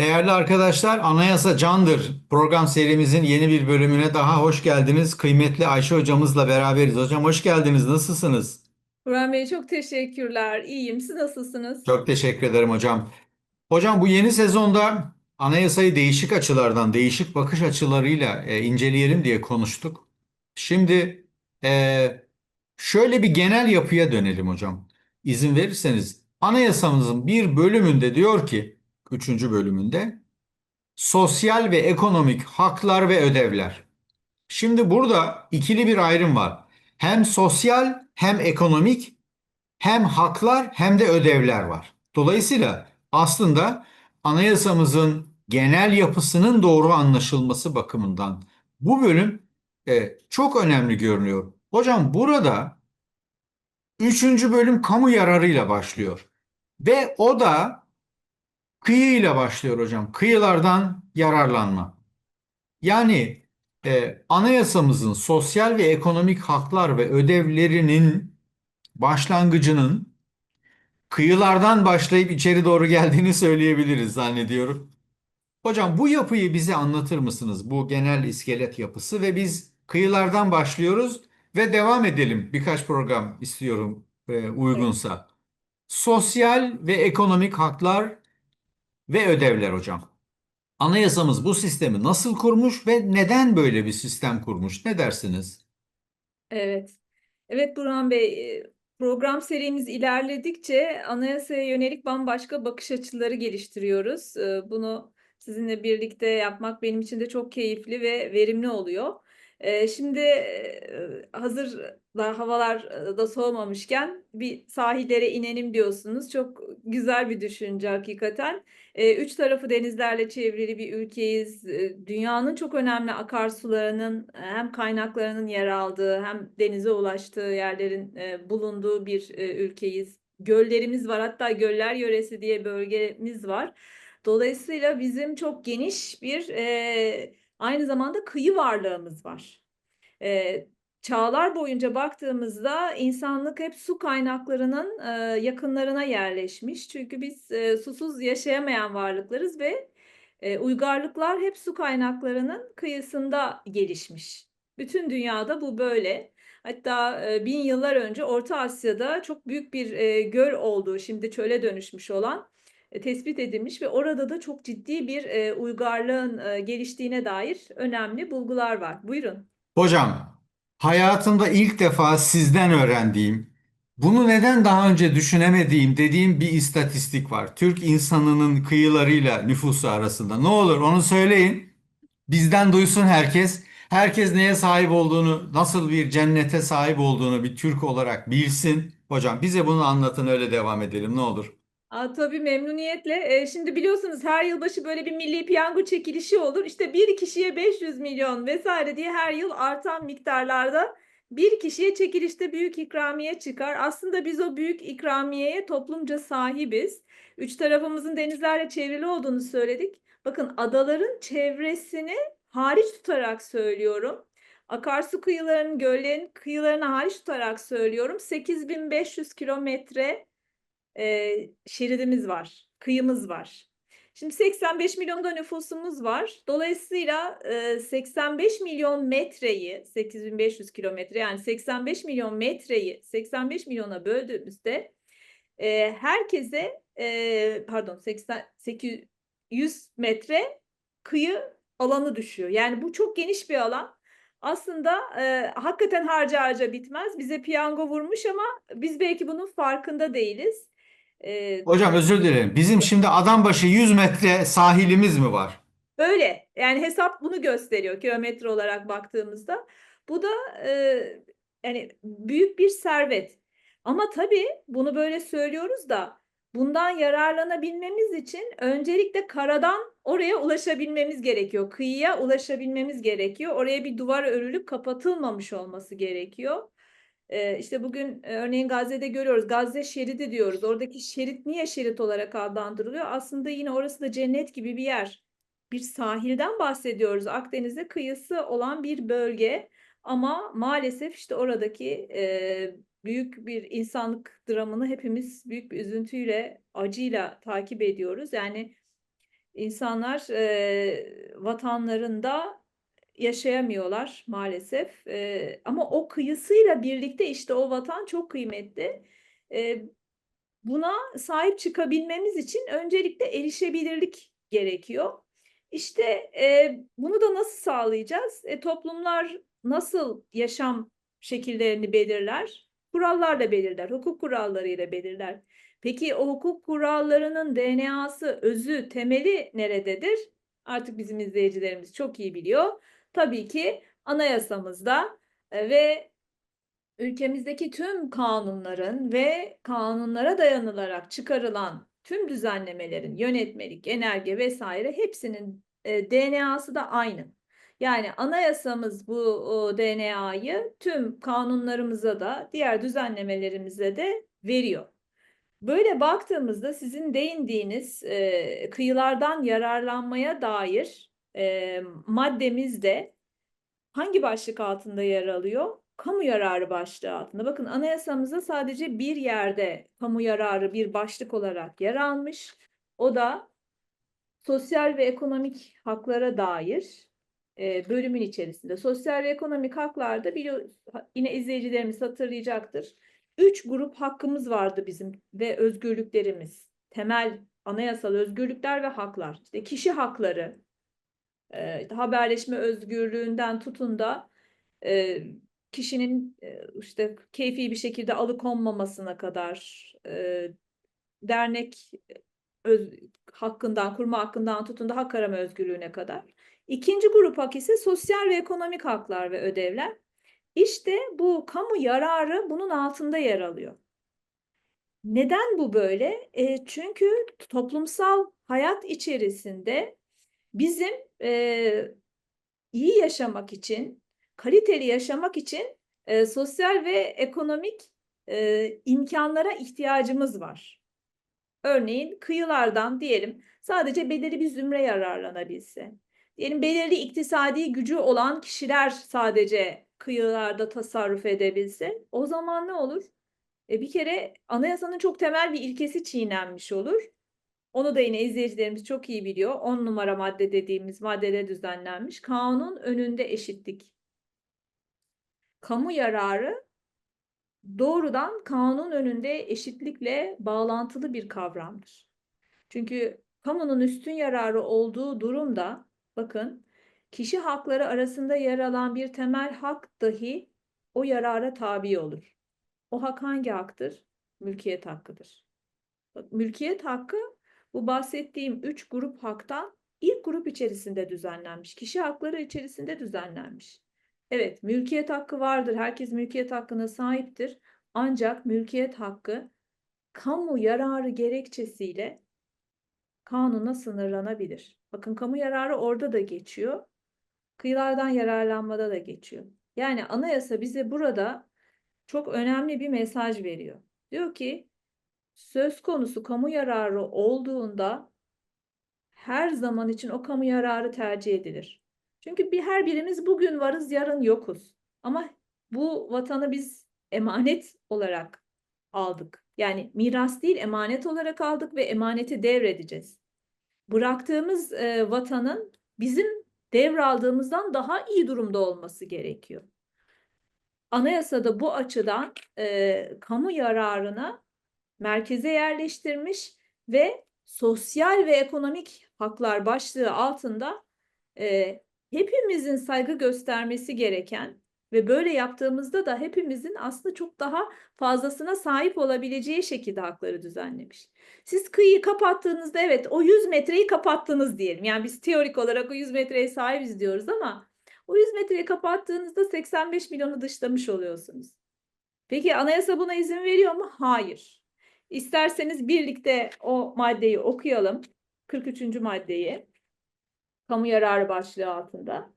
Değerli arkadaşlar, Anayasa Candır program serimizin yeni bir bölümüne daha hoş geldiniz. Kıymetli Ayşe hocamızla beraberiz. Hocam hoş geldiniz. Nasılsınız? Burhan Bey çok teşekkürler. İyiyim. Siz nasılsınız? Çok teşekkür ederim hocam. Hocam bu yeni sezonda anayasayı değişik açılardan, değişik bakış açılarıyla e, inceleyelim diye konuştuk. Şimdi e, şöyle bir genel yapıya dönelim hocam. İzin verirseniz anayasamızın bir bölümünde diyor ki, üçüncü bölümünde sosyal ve ekonomik haklar ve ödevler. Şimdi burada ikili bir ayrım var. Hem sosyal hem ekonomik hem haklar hem de ödevler var. Dolayısıyla aslında anayasamızın genel yapısının doğru anlaşılması bakımından bu bölüm e, çok önemli görünüyor. Hocam burada üçüncü bölüm kamu yararıyla başlıyor. Ve o da kıyıyla başlıyor hocam. Kıyılardan yararlanma. Yani e, anayasamızın sosyal ve ekonomik haklar ve ödevlerinin başlangıcının kıyılardan başlayıp içeri doğru geldiğini söyleyebiliriz zannediyorum. Hocam bu yapıyı bize anlatır mısınız? Bu genel iskelet yapısı ve biz kıyılardan başlıyoruz ve devam edelim. Birkaç program istiyorum e, uygunsa. Sosyal ve ekonomik haklar ve ödevler hocam. Anayasamız bu sistemi nasıl kurmuş ve neden böyle bir sistem kurmuş? Ne dersiniz? Evet. Evet Burhan Bey, e, program serimiz ilerledikçe anayasaya yönelik bambaşka bakış açıları geliştiriyoruz. E, Bunu sizinle birlikte yapmak benim için de çok keyifli ve verimli oluyor. E, Şimdi hazır da havalar da soğumamışken bir sahillere inelim diyorsunuz. Çok güzel bir düşünce hakikaten. E, Üç tarafı denizlerle çevrili bir ülkeyiz. Dünyanın çok önemli akarsularının hem kaynaklarının yer aldığı hem denize ulaştığı yerlerin e, bulunduğu bir e, ülkeyiz. Göllerimiz var hatta göller yöresi diye bölgemiz var. Dolayısıyla bizim çok geniş bir e, aynı zamanda kıyı varlığımız var. E, çağlar boyunca baktığımızda insanlık hep su kaynaklarının e, yakınlarına yerleşmiş. Çünkü biz e, susuz yaşayamayan varlıklarız ve e, uygarlıklar hep su kaynaklarının kıyısında gelişmiş. Bütün dünyada bu böyle. Hatta e, bin yıllar önce Orta Asya'da çok büyük bir e, göl olduğu, şimdi çöle dönüşmüş olan e, tespit edilmiş ve orada da çok ciddi bir e, uygarlığın e, geliştiğine dair önemli bulgular var. Buyurun. Hocam, hayatımda ilk defa sizden öğrendiğim, bunu neden daha önce düşünemediğim dediğim bir istatistik var. Türk insanının kıyılarıyla nüfusu arasında. Ne olur onu söyleyin. Bizden duysun herkes. Herkes neye sahip olduğunu, nasıl bir cennete sahip olduğunu bir Türk olarak bilsin. Hocam bize bunu anlatın öyle devam edelim ne olur. Aa, tabii memnuniyetle. Ee, şimdi biliyorsunuz her yılbaşı böyle bir milli piyango çekilişi olur. İşte bir kişiye 500 milyon vesaire diye her yıl artan miktarlarda bir kişiye çekilişte büyük ikramiye çıkar. Aslında biz o büyük ikramiyeye toplumca sahibiz. Üç tarafımızın denizlerle çevrili olduğunu söyledik. Bakın adaların çevresini hariç tutarak söylüyorum. Akarsu kıyılarının, göllerin kıyılarını hariç tutarak söylüyorum. 8500 kilometre e, şeridimiz var, kıyımız var. Şimdi 85 milyonda nüfusumuz var. Dolayısıyla e, 85 milyon metreyi, 8500 kilometre yani 85 milyon metreyi 85 milyona böldüğümüzde e, herkese e, pardon 80 800 metre kıyı alanı düşüyor. Yani bu çok geniş bir alan. Aslında e, hakikaten harca harca bitmez. Bize piyango vurmuş ama biz belki bunun farkında değiliz. E, Hocam özür dilerim. Bizim şimdi adam başı 100 metre sahilimiz mi var? Öyle. Yani hesap bunu gösteriyor kilometre olarak baktığımızda. Bu da e, yani büyük bir servet. Ama tabii bunu böyle söylüyoruz da bundan yararlanabilmemiz için öncelikle karadan oraya ulaşabilmemiz gerekiyor. Kıyıya ulaşabilmemiz gerekiyor. Oraya bir duvar örülüp kapatılmamış olması gerekiyor. Ee, işte bugün e, örneğin Gazze'de görüyoruz. Gazze şeridi diyoruz. Oradaki şerit niye şerit olarak adlandırılıyor? Aslında yine orası da cennet gibi bir yer. Bir sahilden bahsediyoruz. Akdeniz'e kıyısı olan bir bölge. Ama maalesef işte oradaki e, büyük bir insanlık dramını hepimiz büyük bir üzüntüyle, acıyla takip ediyoruz. Yani İnsanlar e, vatanlarında yaşayamıyorlar maalesef. E, ama o kıyısıyla birlikte işte o vatan çok kıymetli. E, buna sahip çıkabilmemiz için öncelikle erişebilirlik gerekiyor. İşte e, bunu da nasıl sağlayacağız? E, toplumlar nasıl yaşam şekillerini belirler? Kurallarla belirler, hukuk kurallarıyla belirler. Peki o hukuk kurallarının DNA'sı, özü, temeli nerededir? Artık bizim izleyicilerimiz çok iyi biliyor. Tabii ki anayasamızda e, ve ülkemizdeki tüm kanunların ve kanunlara dayanılarak çıkarılan tüm düzenlemelerin, yönetmelik, genelge vesaire hepsinin e, DNA'sı da aynı. Yani anayasamız bu DNA'yı tüm kanunlarımıza da diğer düzenlemelerimize de veriyor. Böyle baktığımızda sizin değindiğiniz e, kıyılardan yararlanmaya dair e, maddemiz de hangi başlık altında yer alıyor? Kamu yararı başlığı altında. Bakın anayasamızda sadece bir yerde kamu yararı bir başlık olarak yer almış. O da sosyal ve ekonomik haklara dair e, bölümün içerisinde. Sosyal ve ekonomik haklarda biliyor, yine izleyicilerimiz hatırlayacaktır. Üç grup hakkımız vardı bizim ve özgürlüklerimiz. Temel anayasal özgürlükler ve haklar. İşte kişi hakları, e, haberleşme özgürlüğünden tutun da e, kişinin e, işte keyfi bir şekilde alıkonmamasına kadar e, dernek öz, hakkından, kurma hakkından tutun da hak arama özgürlüğüne kadar. İkinci grup hak ise sosyal ve ekonomik haklar ve ödevler. İşte bu kamu yararı bunun altında yer alıyor. Neden bu böyle? E, çünkü toplumsal hayat içerisinde bizim e, iyi yaşamak için, kaliteli yaşamak için e, sosyal ve ekonomik e, imkanlara ihtiyacımız var. Örneğin kıyılardan diyelim sadece belirli bir zümre yararlanabilse. Diyelim belirli iktisadi gücü olan kişiler sadece kıyılarda tasarruf edebilse o zaman ne olur? E bir kere anayasanın çok temel bir ilkesi çiğnenmiş olur. Onu da yine izleyicilerimiz çok iyi biliyor. 10 numara madde dediğimiz maddede düzenlenmiş. Kanun önünde eşitlik. Kamu yararı doğrudan kanun önünde eşitlikle bağlantılı bir kavramdır. Çünkü kamunun üstün yararı olduğu durumda bakın kişi hakları arasında yer alan bir temel hak dahi o yarara tabi olur. O hak hangi haktır? Mülkiyet hakkıdır. Bak, mülkiyet hakkı bu bahsettiğim üç grup haktan ilk grup içerisinde düzenlenmiş. Kişi hakları içerisinde düzenlenmiş. Evet, mülkiyet hakkı vardır. Herkes mülkiyet hakkına sahiptir. Ancak mülkiyet hakkı kamu yararı gerekçesiyle kanuna sınırlanabilir. Bakın kamu yararı orada da geçiyor. Kıyılardan yararlanmada da geçiyor. Yani anayasa bize burada çok önemli bir mesaj veriyor. Diyor ki söz konusu kamu yararı olduğunda her zaman için o kamu yararı tercih edilir. Çünkü bir her birimiz bugün varız, yarın yokuz. Ama bu vatanı biz emanet olarak aldık. Yani miras değil, emanet olarak aldık ve emaneti devredeceğiz. Bıraktığımız e, vatanın bizim devraldığımızdan daha iyi durumda olması gerekiyor. Anayasada bu açıdan e, kamu yararına merkeze yerleştirmiş ve sosyal ve ekonomik haklar başlığı altında e, hepimizin saygı göstermesi gereken ve böyle yaptığımızda da hepimizin aslında çok daha fazlasına sahip olabileceği şekilde hakları düzenlemiş. Siz kıyıyı kapattığınızda evet o 100 metreyi kapattınız diyelim. Yani biz teorik olarak o 100 metreye sahibiz diyoruz ama o 100 metreyi kapattığınızda 85 milyonu dışlamış oluyorsunuz. Peki anayasa buna izin veriyor mu? Hayır. İsterseniz birlikte o maddeyi okuyalım. 43. maddeyi. Kamu yararı başlığı altında.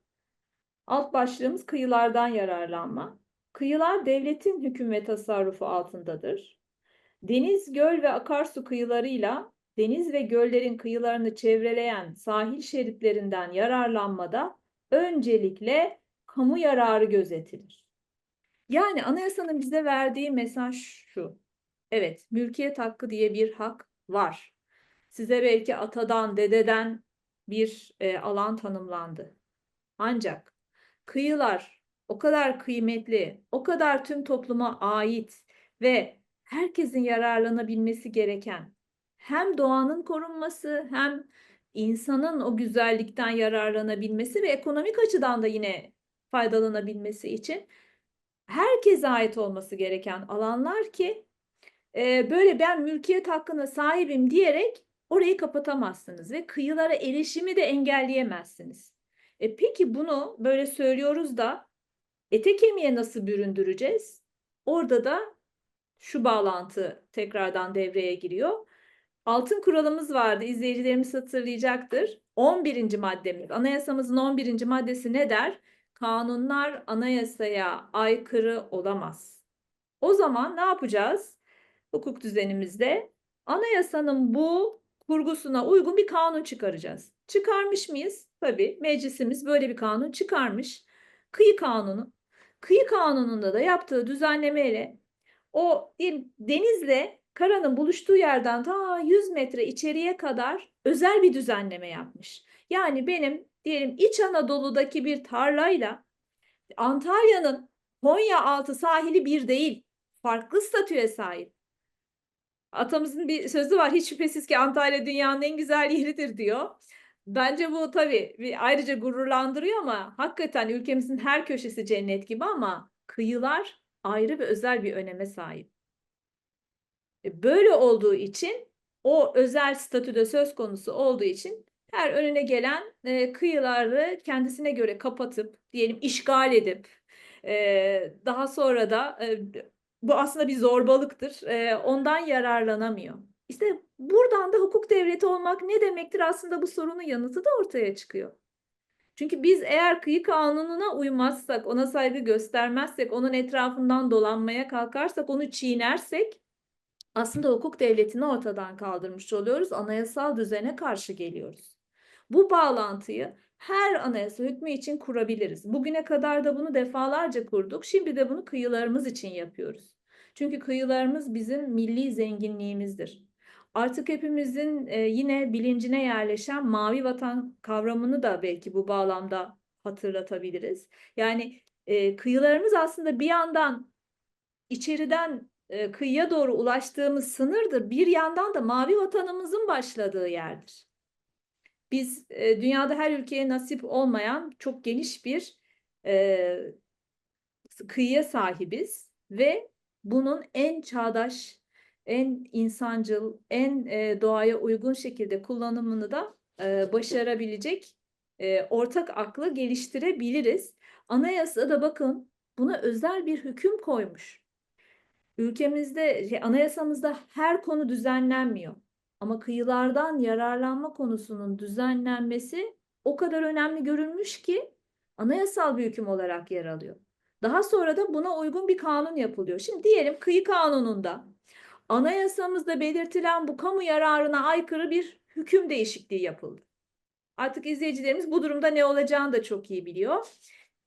Alt başlığımız kıyılardan yararlanma. Kıyılar devletin hüküm ve tasarrufu altındadır. Deniz, göl ve akarsu kıyılarıyla deniz ve göllerin kıyılarını çevreleyen sahil şeritlerinden yararlanmada öncelikle kamu yararı gözetilir. Yani anayasanın bize verdiği mesaj şu. Evet, mülkiyet hakkı diye bir hak var. Size belki atadan, dededen bir e, alan tanımlandı. Ancak kıyılar o kadar kıymetli, o kadar tüm topluma ait ve herkesin yararlanabilmesi gereken hem doğanın korunması hem insanın o güzellikten yararlanabilmesi ve ekonomik açıdan da yine faydalanabilmesi için herkese ait olması gereken alanlar ki e, böyle ben mülkiyet hakkına sahibim diyerek orayı kapatamazsınız ve kıyılara erişimi de engelleyemezsiniz. E peki bunu böyle söylüyoruz da ete kemiğe nasıl büründüreceğiz? Orada da şu bağlantı tekrardan devreye giriyor. Altın kuralımız vardı. İzleyicilerimiz hatırlayacaktır. 11. maddemiz. Anayasamızın 11. maddesi ne der? Kanunlar anayasaya aykırı olamaz. O zaman ne yapacağız? Hukuk düzenimizde anayasanın bu kurgusuna uygun bir kanun çıkaracağız. Çıkarmış mıyız? Tabii meclisimiz böyle bir kanun çıkarmış. Kıyı kanunu. Kıyı kanununda da yaptığı düzenlemeyle o diyelim denizle karanın buluştuğu yerden ta 100 metre içeriye kadar özel bir düzenleme yapmış. Yani benim diyelim İç Anadolu'daki bir tarlayla Antalya'nın Konya altı sahili bir değil. Farklı statüye sahip. Atamızın bir sözü var. Hiç şüphesiz ki Antalya dünyanın en güzel yeridir diyor. Bence bu tabii bir ayrıca gururlandırıyor ama hakikaten ülkemizin her köşesi cennet gibi ama kıyılar ayrı ve özel bir öneme sahip. E, Böyle olduğu için o özel statüde söz konusu olduğu için her önüne gelen e, kıyıları kendisine göre kapatıp diyelim işgal edip e, daha sonra da e, bu aslında bir zorbalıktır. E, ondan yararlanamıyor. İşte buradan da hukuk devleti olmak ne demektir? Aslında bu sorunun yanıtı da ortaya çıkıyor. Çünkü biz eğer kıyı kanununa uymazsak, ona saygı göstermezsek, onun etrafından dolanmaya kalkarsak, onu çiğnersek aslında hukuk devletini ortadan kaldırmış oluyoruz. Anayasal düzene karşı geliyoruz. Bu bağlantıyı her anayasa hükmü için kurabiliriz. Bugüne kadar da bunu defalarca kurduk. Şimdi de bunu kıyılarımız için yapıyoruz. Çünkü kıyılarımız bizim milli zenginliğimizdir. Artık hepimizin e, yine bilincine yerleşen mavi vatan kavramını da belki bu bağlamda hatırlatabiliriz. Yani e, kıyılarımız aslında bir yandan içeriden e, kıyıya doğru ulaştığımız sınırdır. Bir yandan da mavi vatanımızın başladığı yerdir. Biz dünyada her ülkeye nasip olmayan çok geniş bir kıyıya sahibiz ve bunun en çağdaş, en insancıl, en e, doğaya uygun şekilde kullanımını da e, başarabilecek e, ortak aklı geliştirebiliriz. Anayasa da bakın buna özel bir hüküm koymuş. Ülkemizde, şey, anayasamızda her konu düzenlenmiyor. Ama kıyılardan yararlanma konusunun düzenlenmesi o kadar önemli görülmüş ki anayasal bir hüküm olarak yer alıyor. Daha sonra da buna uygun bir kanun yapılıyor. Şimdi diyelim kıyı kanununda anayasamızda belirtilen bu kamu yararına aykırı bir hüküm değişikliği yapıldı. Artık izleyicilerimiz bu durumda ne olacağını da çok iyi biliyor.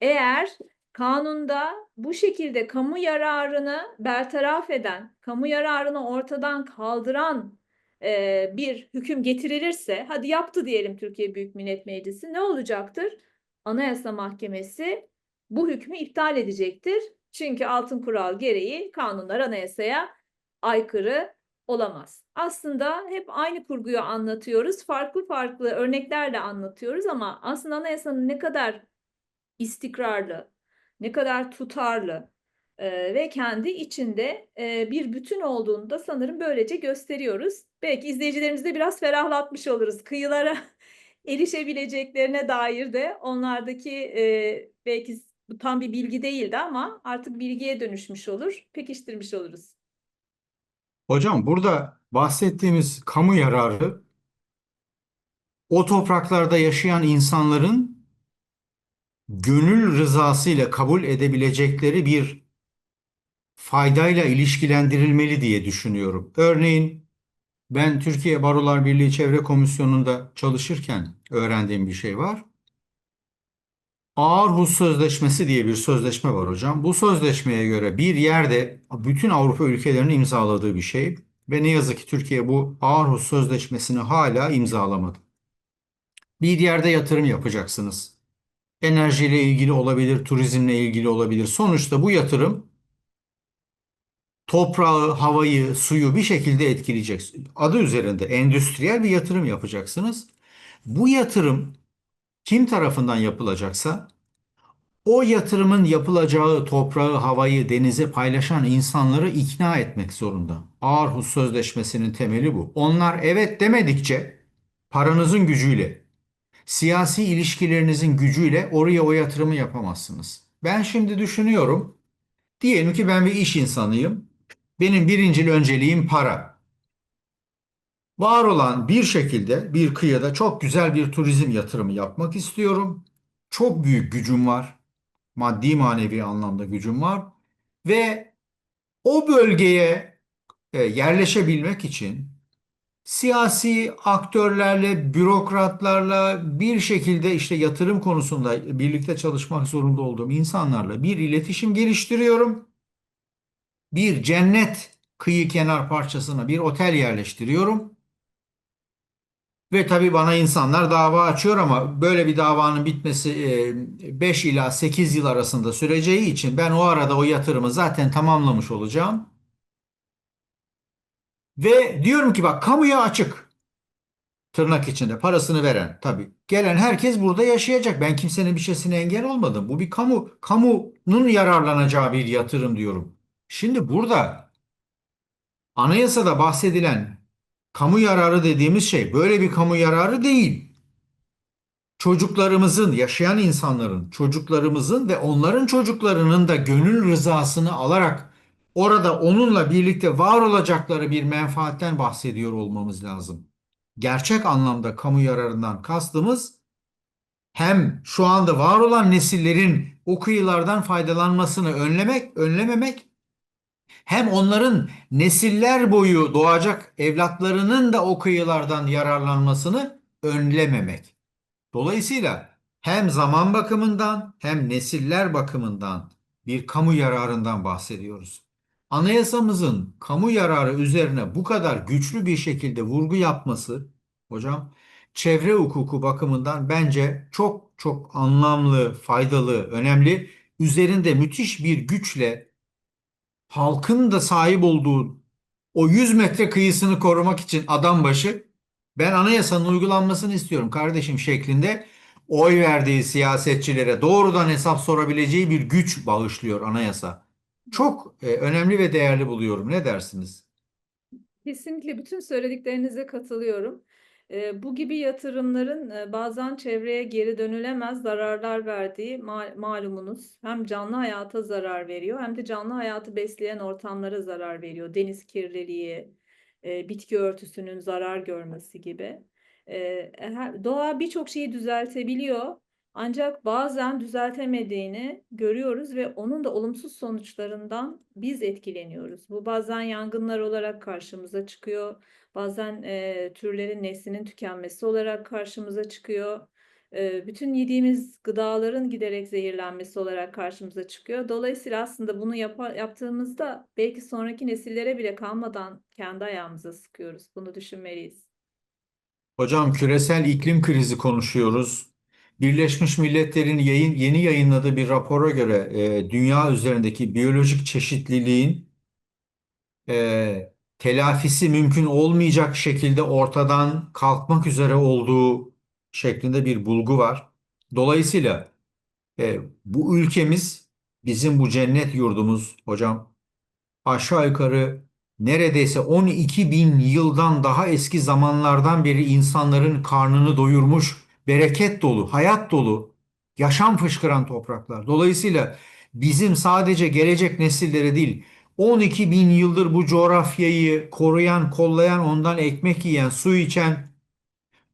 Eğer kanunda bu şekilde kamu yararını bertaraf eden, kamu yararını ortadan kaldıran e, bir hüküm getirilirse, hadi yaptı diyelim Türkiye Büyük Millet Meclisi, ne olacaktır? Anayasa Mahkemesi bu hükmü iptal edecektir. Çünkü altın kural gereği kanunlar anayasaya aykırı olamaz. Aslında hep aynı kurguyu anlatıyoruz. Farklı farklı örneklerle anlatıyoruz ama aslında anayasanın ne kadar istikrarlı, ne kadar tutarlı e, ve kendi içinde e, bir bütün olduğunu da sanırım böylece gösteriyoruz. Belki izleyicilerimizi de biraz ferahlatmış oluruz. Kıyılara erişebileceklerine dair de onlardaki e, belki bu tam bir bilgi değildi ama artık bilgiye dönüşmüş olur, pekiştirmiş oluruz. Hocam burada bahsettiğimiz kamu yararı o topraklarda yaşayan insanların gönül rızası ile kabul edebilecekleri bir faydayla ilişkilendirilmeli diye düşünüyorum. Örneğin ben Türkiye Barolar Birliği Çevre Komisyonu'nda çalışırken öğrendiğim bir şey var. Aarhus Sözleşmesi diye bir sözleşme var hocam. Bu sözleşmeye göre bir yerde bütün Avrupa ülkelerinin imzaladığı bir şey ve ne yazık ki Türkiye bu Aarhus Sözleşmesi'ni hala imzalamadı. Bir yerde yatırım yapacaksınız. Enerjiyle ilgili olabilir, turizmle ilgili olabilir. Sonuçta bu yatırım toprağı, havayı, suyu bir şekilde etkileyecek. Adı üzerinde endüstriyel bir yatırım yapacaksınız. Bu yatırım kim tarafından yapılacaksa o yatırımın yapılacağı toprağı, havayı, denize paylaşan insanları ikna etmek zorunda. Aarhus Sözleşmesi'nin temeli bu. Onlar evet demedikçe paranızın gücüyle, siyasi ilişkilerinizin gücüyle oraya o yatırımı yapamazsınız. Ben şimdi düşünüyorum. Diyelim ki ben bir iş insanıyım. Benim birincil önceliğim para. Var olan bir şekilde bir kıyıda çok güzel bir turizm yatırımı yapmak istiyorum. Çok büyük gücüm var. Maddi manevi anlamda gücüm var. Ve o bölgeye e, yerleşebilmek için siyasi aktörlerle, bürokratlarla bir şekilde işte yatırım konusunda birlikte çalışmak zorunda olduğum insanlarla bir iletişim geliştiriyorum. Bir cennet kıyı kenar parçasına bir otel yerleştiriyorum. Ve tabii bana insanlar dava açıyor ama böyle bir davanın bitmesi 5 ila 8 yıl arasında süreceği için ben o arada o yatırımı zaten tamamlamış olacağım. Ve diyorum ki bak kamuya açık. Tırnak içinde parasını veren tabii. Gelen herkes burada yaşayacak. Ben kimsenin bir şeysine engel olmadım. Bu bir kamu kamunun yararlanacağı bir yatırım diyorum. Şimdi burada anayasada bahsedilen kamu yararı dediğimiz şey böyle bir kamu yararı değil. Çocuklarımızın, yaşayan insanların, çocuklarımızın ve onların çocuklarının da gönül rızasını alarak orada onunla birlikte var olacakları bir menfaatten bahsediyor olmamız lazım. Gerçek anlamda kamu yararından kastımız hem şu anda var olan nesillerin o kıyılardan faydalanmasını önlemek, önlememek hem onların nesiller boyu doğacak evlatlarının da o kıyılardan yararlanmasını önlememek. Dolayısıyla hem zaman bakımından hem nesiller bakımından bir kamu yararından bahsediyoruz. Anayasamızın kamu yararı üzerine bu kadar güçlü bir şekilde vurgu yapması hocam çevre hukuku bakımından bence çok çok anlamlı, faydalı, önemli. Üzerinde müthiş bir güçle halkın da sahip olduğu o 100 metre kıyısını korumak için adam başı ben anayasanın uygulanmasını istiyorum kardeşim şeklinde oy verdiği siyasetçilere doğrudan hesap sorabileceği bir güç bağışlıyor anayasa. Çok e, önemli ve değerli buluyorum. Ne dersiniz? Kesinlikle bütün söylediklerinize katılıyorum. Bu gibi yatırımların e, bazen çevreye geri dönülemez zararlar verdiği ma- malumunuz. Hem canlı hayata zarar veriyor hem de canlı hayatı besleyen ortamlara zarar veriyor. Deniz kirliliği, e, bitki örtüsünün zarar görmesi gibi. Her- doğa birçok şeyi düzeltebiliyor. Ancak bazen düzeltemediğini görüyoruz ve onun da olumsuz sonuçlarından biz etkileniyoruz. Bu bazen yangınlar olarak karşımıza çıkıyor. Bazen e, türlerin neslinin tükenmesi olarak karşımıza çıkıyor. E, bütün yediğimiz gıdaların giderek zehirlenmesi olarak karşımıza çıkıyor. Dolayısıyla aslında bunu yapa- yaptığımızda belki sonraki nesillere bile kalmadan kendi ayağımıza sıkıyoruz. Bunu düşünmeliyiz. Hocam küresel iklim krizi konuşuyoruz. Birleşmiş Milletler'in yayın, yeni yayınladığı bir rapora göre e, dünya üzerindeki biyolojik çeşitliliğin e, telafisi mümkün olmayacak şekilde ortadan kalkmak üzere olduğu şeklinde bir bulgu var. Dolayısıyla e, bu ülkemiz, bizim bu cennet yurdumuz hocam aşağı yukarı neredeyse 12 bin yıldan daha eski zamanlardan beri insanların karnını doyurmuş, bereket dolu, hayat dolu, yaşam fışkıran topraklar. Dolayısıyla bizim sadece gelecek nesillere değil, 12 bin yıldır bu coğrafyayı koruyan, kollayan, ondan ekmek yiyen, su içen,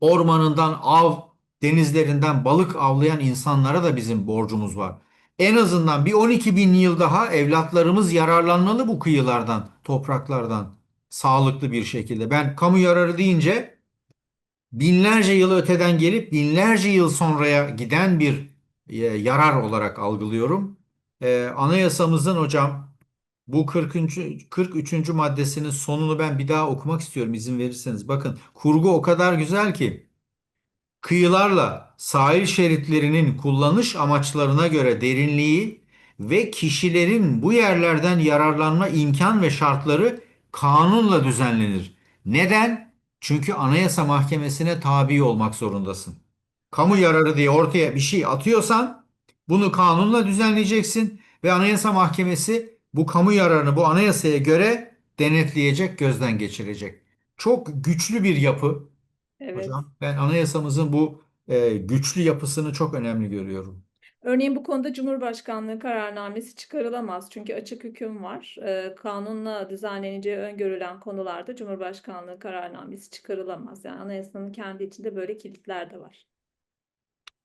ormanından av, denizlerinden balık avlayan insanlara da bizim borcumuz var. En azından bir 12 bin yıl daha evlatlarımız yararlanmalı bu kıyılardan, topraklardan sağlıklı bir şekilde. Ben kamu yararı deyince binlerce yıl öteden gelip binlerce yıl sonraya giden bir e, yarar olarak algılıyorum. E, anayasamızın hocam bu 40. 43. maddesinin sonunu ben bir daha okumak istiyorum izin verirseniz. Bakın kurgu o kadar güzel ki kıyılarla sahil şeritlerinin kullanış amaçlarına göre derinliği ve kişilerin bu yerlerden yararlanma imkan ve şartları kanunla düzenlenir. Neden? Çünkü Anayasa Mahkemesi'ne tabi olmak zorundasın. Kamu yararı diye ortaya bir şey atıyorsan bunu kanunla düzenleyeceksin ve Anayasa Mahkemesi bu kamu yararını bu anayasaya göre denetleyecek, gözden geçirecek. Çok güçlü bir yapı Evet. hocam. Ben anayasamızın bu e, güçlü yapısını çok önemli görüyorum. Örneğin bu konuda Cumhurbaşkanlığı kararnamesi çıkarılamaz. Çünkü açık hüküm var. Ee, kanunla düzenleneceği öngörülen konularda Cumhurbaşkanlığı kararnamesi çıkarılamaz. Yani anayasanın kendi içinde böyle kilitler de var.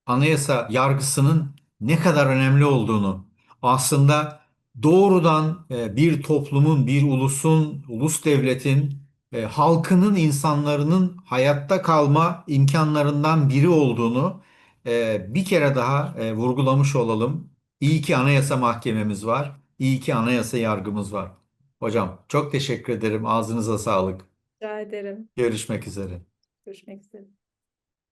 anayasa yargısının ne kadar önemli olduğunu aslında doğrudan e, bir toplumun, bir ulusun, ulus devletin, e, halkının, insanların hayatta kalma imkanlarından biri olduğunu e, bir kere daha e, vurgulamış olalım. İyi ki Anayasa Mahkememiz var. İyi ki Anayasa Yargımız var. Hocam çok teşekkür ederim. Ağzınıza sağlık. Rica ederim. Görüşmek üzere. Görüşmek üzere.